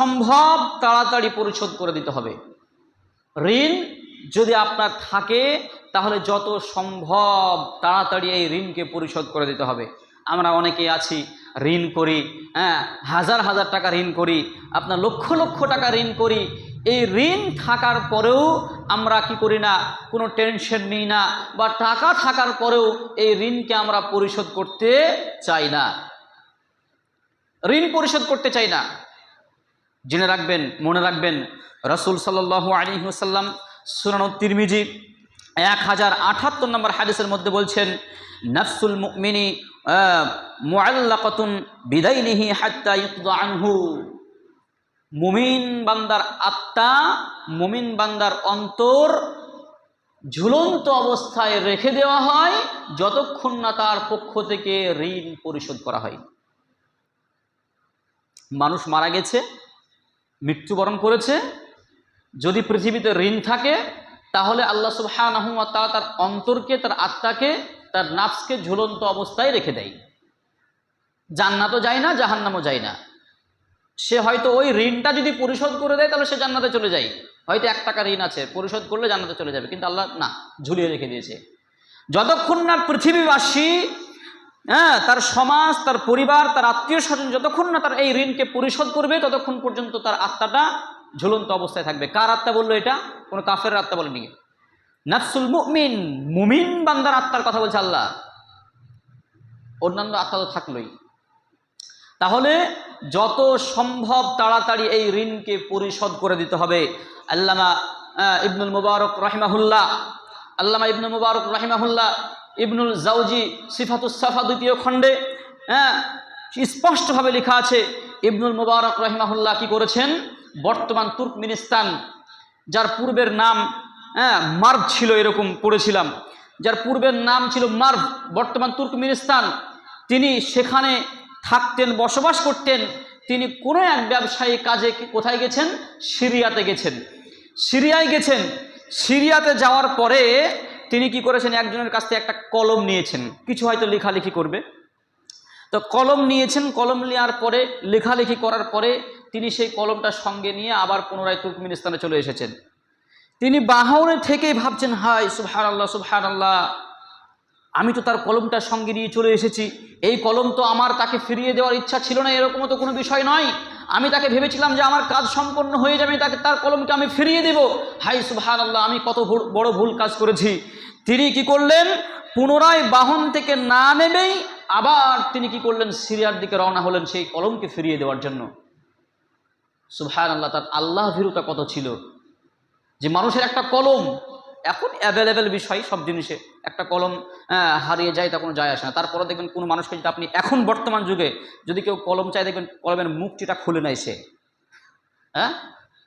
সম্ভব তাড়াতাড়ি পরিশোধ করে দিতে হবে। ঋণ যদি আপনার থাকে, তাহলে যত সম্ভব তাড়াতাড়ি এই ঋণকে পরিশোধ করে দিতে হবে। আমরা অনেকেই আছি, ঋণ করি হ্যাঁ হাজার হাজার টাকা ঋণ করি, আপনার লক্ষ লক্ষ টাকা ঋণ করি, এই ঋণ থাকার পরেও আমরা কি করি না, কোনো টেনশন নিই না, বা টাকা থাকার পরেও এই ঋণকে আমরা পরিশোধ করতে চাই না। ঋণ পরিশোধ করতে চাই না। জেনে রাখবেন, মনে রাখবেন, রসুল সাল্লাহ আলী হুসাল্লাম সুরানো তিরমিজি এক হাজার আঠাত্তর নম্বর হাদিসের মধ্যে বলছেন, নফসুল মুমিনী মুআল্লাকাতুন বিদাইনিহি হাত্তা আনহু। মুমিন বান্দার আত্মা, মুমিন বান্দার অন্তর ঝুলন্ত অবস্থায় রেখে দেওয়া হয়, যতক্ষণ না তার পক্ষ থেকে ঋণ পরিশোধ করা হয়। মানুষ মারা গেছে মৃত্যুবরণ করেছে। যদি পৃথিবীতে ঋণ থাকে, তাহলে আল্লাহ সুবহানাহু ওয়া তাআলা তার অন্তরকে, তার আত্মাকে, তার নাফসকে ঝুলন্ত অবস্থায় রেখে দেয়। জান্নাতও যায় না, জাহান্নামও যায় না। সে হয়তো ওই ঋণটা যদি পরিশোধ করে দেয়, তাহলে সে জান্নাতে চলে যায়। হয়তো এক টাকা ঋণ আছে, পরিশোধ করলে জান্নাতে চলে যাবে, কিন্তু আল্লাহ না, ঝুলিয়ে রেখে দিয়েছে। যতক্ষণ না পৃথিবীবাসী হ্যাঁ তার সমাজ, তার পরিবার, তার আত্মীয় স্বজন যতক্ষণ না তার এই ঋণকে পরিশোধ করবে, ততক্ষণ পর্যন্ত তার আত্মাটা ঝুলন্ত অবস্থায় থাকবে। কার আত্মা বলল এটা? কোনো কাফের আত্মা বলেনি নাফসুল মুমিন মুমিন বান্দার আত্মার কথা বলছে আল্লাহ। অন্যান্য আত্মা তো থাকলোই। তাহলে যত সম্ভব তাড়াতাড়ি এই ঋণকে পরিশোধ করে দিতে হবে। আল্লামা ইবনুল মুবারক রহিমাহুল্লাহ, আল্লামা ইবনুল মুবারক রহিমাহুল্লাহ ইবনুল জাউজি সিফাতুস সাফা দ্বিতীয় খণ্ডে হ্যাঁ স্পষ্টভাবে লেখা আছে, ইবনুল মুবারক রহিমাহুল্লাহ কি করেছেন? বর্তমান তুর্কমিনিস্তান, যার পূর্বের নাম হ্যাঁ মার্ভ ছিল এরকম পড়েছিলাম, যার পূর্বের নাম ছিল মার্ভ, বর্তমান তুর্কমিনিস্তান। তিনি সেখানে থাকতেন, বসবাস করতেন, তিনি কোনো এক ব্যবসায়ী কাজে কোথায় গেছেন? সিরিয়াতে গেছেন। সিরিয়ায় গেছেন। সিরিয়াতে যাওয়ার পরে তিনি কি করেছেন? একজনের কাছ থেকে একটা কলম নিয়েছেন। কিছু হয়তো লেখালেখি করবে। তো কলম নিয়েছেন, কলম নেওয়ার পরে, লেখালেখি করার পরে তিনি সেই কলমটা সঙ্গে নিয়ে আবার পুনরায় তুর্কমিনিস্তানে চলে এসেছেন। তিনি বাহনে থেকেই ভাবছেন হাই সুবহান আল্লাহ সুবহান আল্লাহ আমি তো তার কলমটা সঙ্গে নিয়ে চলে এসেছি। এই কলম তো আমার তাকে ফিরিয়ে দেওয়ার ইচ্ছা ছিল না, এরকমও তো কোনো বিষয় নয়। আমি তাকে ভেবেছিলাম যে আমার কাজ সম্পন্ন হয়ে যাবে, তাকে তার কলমকে আমি ফিরিয়ে দেব। হাই সুবহান আল্লাহ আমি কত বড় ভুল কাজ করেছি। তিনি কি করলেন? পুনরায় বাহন থেকে না নেমেই আবার তিনি কি করলেন? সিরিয়ার দিকে রওনা হলেন সেই কলমকে ফিরিয়ে দেওয়ার জন্য। সুবহান আল্লাহ তার আল্লাহ ভীরুতা কত ছিল? যে মানুষের একটা কলম এখন অ্যাভেলেবেল বিষয় সব জিনিসে। একটা কলম আহ, হারিয়ে যায় তা কোনো যায় আসে না। তারপরে দেখবেন কোনো মানুষকে যদি আপনি এখন বর্তমান যুগে যদি কেউ কলম চায় দেখবেন কলমের মুখটিটা খুলে নেয় সে। হ্যাঁ?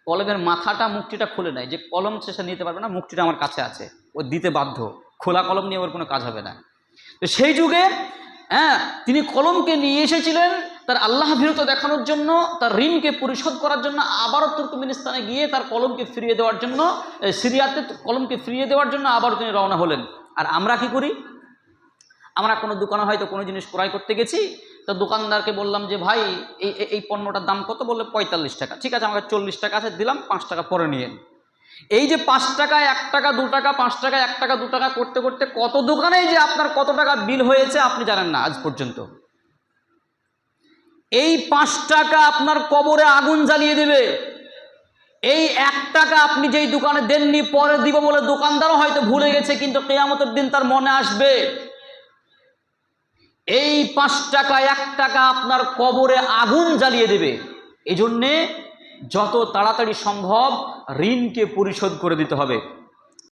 কলমের মাথাটা মুখটিটা খুলে নেয়। যে কলম সে নিতে পারবে না মুখটিটা আমার কাছে আছে। ও দিতে বাধ্য। খোলা কলম নিয়ে ওর কোনো কাজ হবে না। তো সেই যুগে হ্যাঁ তিনি কলমকে নিয়ে এসেছিলেন তার আল্লাহ বিরত দেখানোর জন্য, তার ঋণকে পরিশোধ করার জন্য, আবারও তুর্কমিনিস্তানে গিয়ে তার কলমকে ফিরিয়ে দেওয়ার জন্য সিরিয়াতে কলমকে ফিরিয়ে দেওয়ার জন্য আবারও তিনি রওনা হলেন। আর আমরা কি করি? আমরা কোনো দোকানে হয়তো কোনো জিনিস ক্রয় করতে গেছি, তো দোকানদারকে বললাম যে, ভাই, এই, এই- পণ্যটার দাম কত? বললে, পঁয়তাল্লিশ টাকা। ঠিক আছে, আমাকে চল্লিশ টাকা আছে, দিলাম, পাঁচ টাকা পরে নিয়েন এই যে পাঁচ টাকা এক টাকা, দু টাকা, পাঁচ টাকা এক টাকা, দু টাকা করতে করতে কত দোকানে যে আপনার কত টাকা বিল হয়েছে আপনি জানেন না আজ পর্যন্ত। এই পাঁচ টাকা আপনার কবরে আগুন জ্বালিয়ে দেবে। এই এক টাকা আপনি যেই দোকানে দেননি, পরে দিব বলে দোকানদারও হয়তো ভুলে গেছে, কিন্তু কেয়ামতের দিন তার মনে আসবে। এই পাঁচ টাকা এক টাকা আপনার কবরে আগুন জ্বালিয়ে দেবে। এই জন্যে যত তাড়াতাড়ি সম্ভব ঋণকে পরিশোধ করে দিতে হবে।